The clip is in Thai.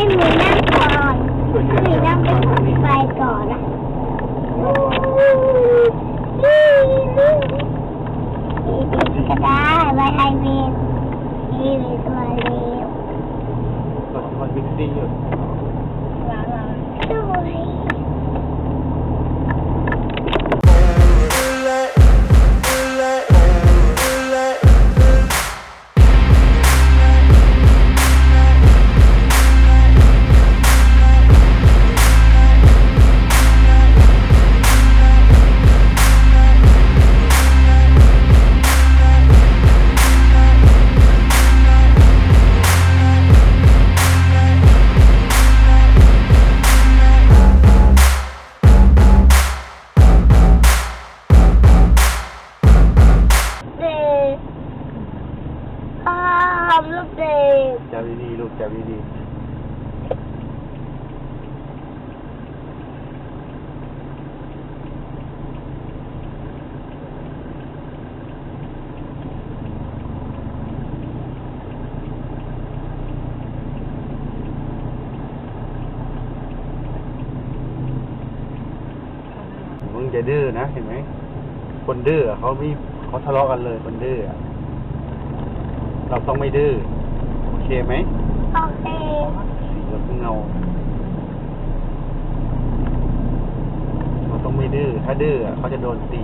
ให้หมีนั่งก่อนให้หมีนั่งเป็นคนไปก่อนนะดีก็ได้ไปไฮเวย์ดีเลยสมาเร็วก็มันบิ๊กซี่อยู่าวลูกเด็กจับดีๆลูกจับดีๆมึงจะดื้อนะเห็นไหมคนดื้อเขามีเขาทะเลาะกันเลยคนดื้อ เราต้องไม่ดื้อโอเคไหมโอเคเราต้องเงาเราต้องไม่ดื้อถ้าดื้ออะเขาจะโดนตี